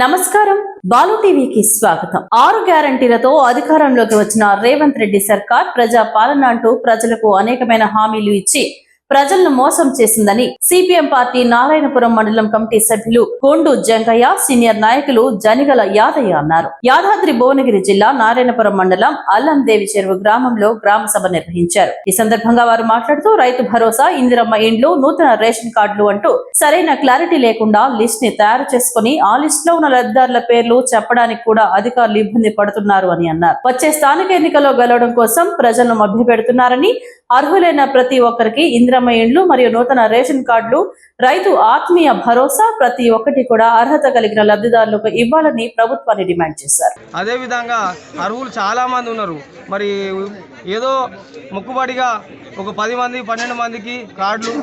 నమస్కారం. బాలు టీవీకి స్వాగతం. ఆరు గ్యారంటీలతో అధికారంలోకి వచ్చిన రేవంత్ రెడ్డి సర్కార్ ప్రజా పాలన అంటూ ప్రజలకు అనేకమైన హామీలు ఇచ్చి ప్రజలను మోసం చేసిందని సిపిఎం పార్టీ నారాయణపురం మండలం కమిటీ సభ్యులు కొండు జంగయ్య సీనియర్ నాయకులు జనిగల యాదయ్య అన్నారు. యాదాద్రి భువనగిరి జిల్లా నారాయణపురం మండలం అల్లందేవి చెరువు గ్రామంలో గ్రామ సభ నిర్వహించారు. ఈ సందర్భంగా వారు మాట్లాడుతూ రైతు భరోసా ఇందిరమ్మ ఇండ్లు నూతన రేషన్ కార్డులు అంటూ సరైన క్లారిటీ లేకుండా లిస్ట్ని తయారు చేసుకుని ఆ లిస్ట్లో ఉన్న లబ్ధిదారుల పేర్లు చెప్పడానికి కూడా అధికారులు ఇబ్బంది పడుతున్నారు అని అన్నారు. వచ్చే స్థానిక ఎన్నికల్లో గెలవడం కోసం ప్రజలను మభ్యపెడుతున్నారని అర్హులైన ప్రతి ఒక్కరికి ఇందిరమ్మ ఇండ్లు మరియు నూతన రేషన్ కార్డులు రైతు ఆత్మీయ భరోసా ప్రతి ఒక్కటి కూడా అర్హత కలిగిన లబ్ధిదారులకు ఇవ్వాలని ప్రభుత్వాన్ని డిమాండ్ చేశారు. అదేవిధంగా అర్హులు చాలామంది ఉన్నారు. మరి ఏదో మొక్కుబడిగా ఒక పది మంది పన్నెండు మందికి కార్డులు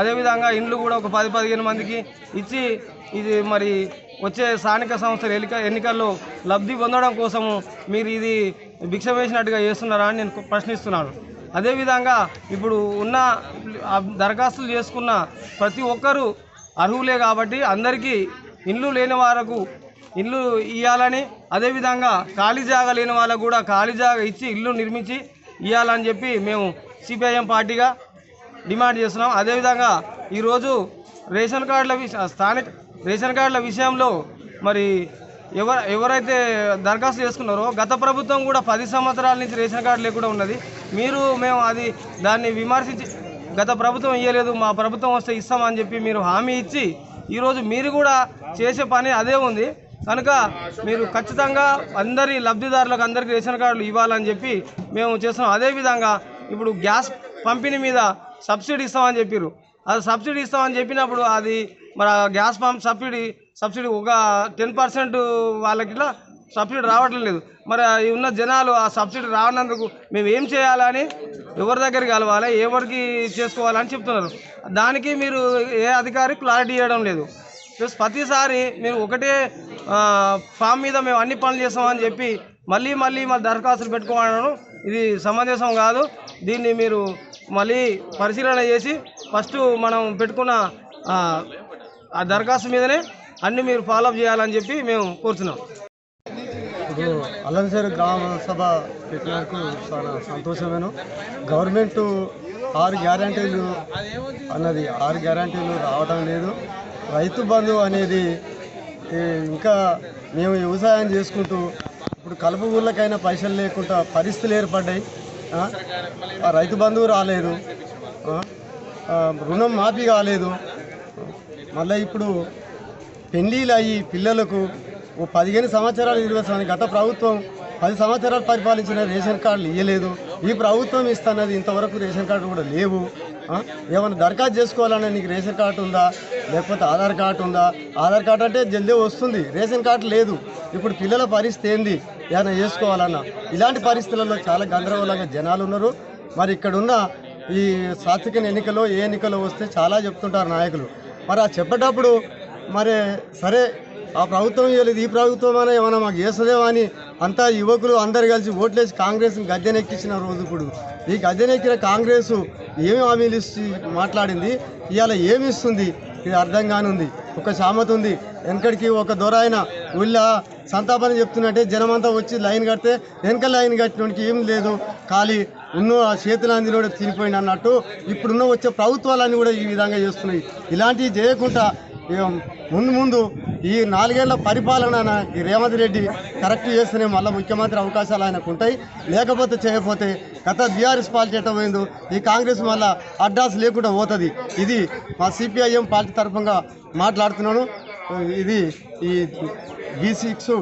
అదేవిధంగా ఇండ్లు కూడా ఒక పది పదిహేను మందికి ఇచ్చి ఇది మరి వచ్చే స్థానిక సంస్థల ఎన్నిక ఎన్నికల్లో లబ్ధి పొందడం కోసము మీరు ఇది భిక్ష వేసినట్టుగా చేస్తున్నారా అని నేను ప్రశ్నిస్తున్నాను. అదేవిధంగా ఇప్పుడు ఉన్న దరఖాస్తులు చేసుకున్న ప్రతి ఒక్కరూ అర్హులే కాబట్టి అందరికీ ఇండ్లు లేని వారకు ఇల్లు ఇవ్వాలని అదేవిధంగా ఖాళీ జాగా లేని వాళ్ళకు కూడా ఖాళీ జాగా ఇచ్చి ఇల్లు నిర్మించి ఇవ్వాలని చెప్పి మేము సిపిఐఎం పార్టీగా డిమాండ్ చేస్తున్నాం. అదేవిధంగా ఈరోజు రేషన్ కార్డుల విష స్థానిక రేషన్ కార్డుల విషయంలో మరి ఎవరు ఎవరైతే దరఖాస్తు చేసుకున్నారో గత ప్రభుత్వం కూడా పది సంవత్సరాల నుంచి రేషన్ కార్డు లేకుండా ఉన్నది. మీరు మేము అది దాన్ని విమర్శించి గత ప్రభుత్వం ఇవ్వలేదు మా ప్రభుత్వం వస్తే ఇస్తామని చెప్పి మీరు హామీ ఇచ్చి ఈరోజు మీరు కూడా చేసే పని అదే ఉంది. కనుక మీరు ఖచ్చితంగా అందరి లబ్ధిదారులకు అందరికీ రేషన్ కార్డులు ఇవ్వాలని చెప్పి మేము చేస్తున్నాం. అదేవిధంగా ఇప్పుడు గ్యాస్ పంపిణీ మీద సబ్సిడీ ఇస్తామని చెప్పారు అది సబ్సిడీ ఇస్తామని చెప్పినప్పుడు అది మరి గ్యాస్ పంప్ సబ్సిడీ సబ్సిడీ ఒక టెన్ పర్సెంట్ వాళ్ళకి సబ్సిడీ రావట్లేదు లేదు. మరి ఉన్న జనాలు ఆ సబ్సిడీ రావనందుకు మేము ఏం చేయాలని ఎవరి దగ్గరికి కలవాలి ఎవరికి చేసుకోవాలని చెప్తున్నారు. దానికి మీరు ఏ అధికారి క్లారిటీ ఇవ్వడం లేదు. ప్లస్ ప్రతిసారి మీరు ఒకటే ఫామ్ మీద మేము అన్ని పనులు చేస్తామని చెప్పి మళ్ళీ మళ్ళీ మా దరఖాస్తులు పెట్టుకోవడం ఇది సమంజసం కాదు. దీన్ని మీరు మళ్ళీ పరిశీలన చేసి ఫస్ట్ మనం పెట్టుకున్న ఆ దరఖాస్తు మీదనే అన్ని మీరు ఫాలోఅప్ చేయాలని చెప్పి మేము కోరుతున్నాం ఇప్పుడు అల్లంసేరు గ్రామ సభ పెట్టినందుకు చాలా సంతోషమేను. గవర్నమెంట్ ఆరు గ్యారంటీలు అన్నది ఆరు గ్యారంటీలు రావడం లేదు. రైతు బంధు అనేది ఇంకా మేము వ్యవసాయం చేసుకుంటూ ఇప్పుడు కలుపు ఊళ్ళకైనా పైసలు లేకుండా పరిస్థితులు ఏర్పడ్డాయి. రైతు బంధువు రాలేదు. రుణం మాఫీ కాలేదు. మళ్ళీ ఇప్పుడు పెళ్ళిళ్ళు అయ్యి పిల్లలకు ఓ పదిహేను సంవత్సరాలు ఇరవై గత ప్రభుత్వం పది సంవత్సరాలు పరిపాలించిన రేషన్ కార్డులు ఇవ్వలేదు ఈ ప్రభుత్వం ఇస్తున్నది ఇంతవరకు రేషన్ కార్డు కూడా లేవు. ఏమైనా దరఖాస్తు చేసుకోవాలన్నా నీకు రేషన్ కార్డు ఉందా? లేకపోతే ఆధార్ కార్డు ఉందా? ఆధార్ కార్డు అంటే జల్దీ వస్తుంది. రేషన్ కార్డు లేదు. ఇప్పుడు పిల్లల పరిస్థితి ఏంది? ఏమైనా చేసుకోవాలన్నా. ఇలాంటి పరిస్థితులలో చాలా గందరగోళంగా జనాలు ఉన్నారు. మరి ఇక్కడున్న ఈ సాత్విక ఎన్నికలో ఏ ఎన్నికలో వస్తే చాలా చెప్తుంటారు నాయకులు. మరి ఆ చెప్పేటప్పుడు మరి సరే ఆ ప్రభుత్వం ఇవ్వలేదు ఈ ప్రభుత్వం అయినా ఏమైనా మాకు చేస్తుందేమో అని అంతా యువకులు అందరు కలిసి ఓట్లేసి కాంగ్రెస్ గద్దెనెక్కించిన రోజు ఇప్పుడు. ఈ గద్దెనెక్కిన కాంగ్రెస్ ఏమి హామీలు ఇచ్చి మాట్లాడింది? ఇవాళ ఏమి ఇస్తుంది? ఇది అర్థం కానుంది. ఒక సామెత ఉంది. వెనకడికి ఒక దొర ఆయన ఊళ్ళో సంతాపన చెప్తున్నట్టే జనమంతా వచ్చి లైన్ కడితే వెనక లైన్ కట్టినోడికి ఏం లేదు. ఖాళీ ఉన్న ఆ చేతులు అందినోడు తినిపోయింది అన్నట్టు ఇప్పుడున్న వచ్చే ప్రభుత్వాలన్నీ కూడా ఈ విధంగా చేస్తున్నాయి. ఇలాంటివి చేయకుండా ముందు ముందు ఈ నాలుగేళ్ళ పరిపాలన ఈ రేవంత్ రెడ్డి కరెక్ట్ చేస్తేనే మళ్ళీ ముఖ్యమంత్రి అవకాశాలు ఆయనకు ఉంటాయి. లేకపోతే చేయకపోతే గత బీఆర్ఎస్ పార్టీ ఎట్ట పోయిందో ఈ కాంగ్రెస్ మళ్ళీ అడ్డాస్ లేకుండా పోతుంది. ఇది మా సిపిఐఎం పార్టీ తరఫుగా మాట్లాడుతున్నాను. ఇది ఈ బీ సిక్స్